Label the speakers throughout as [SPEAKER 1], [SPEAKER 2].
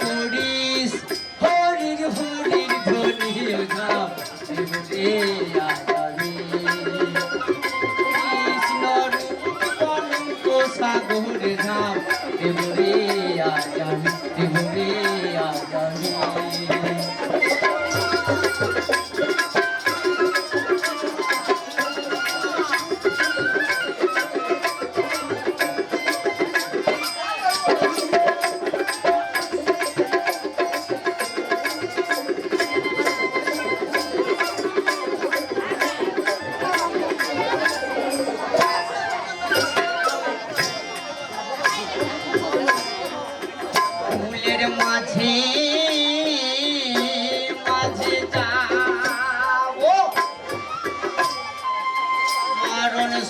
[SPEAKER 1] করিস হরির হরির দেবরে আজামি কৃষ্ণ রূপ কলঙ্ক সাগর ধাম দেবরে আজামি দেবরে আজামি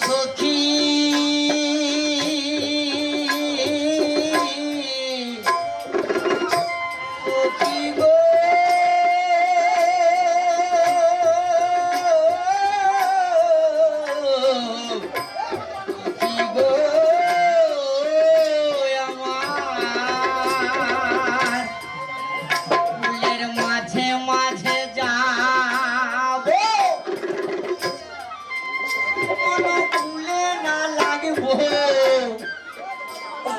[SPEAKER 1] cookie.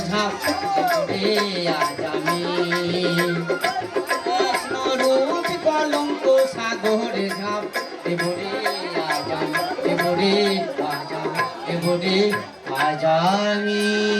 [SPEAKER 1] বেনিও ঝাপ দেবরে আগামী কৃষ্ণ রূপ কলঙ্ক সাগর ঝাপ দেবরে আজাম দেবরে আজাম দেবরে আজামি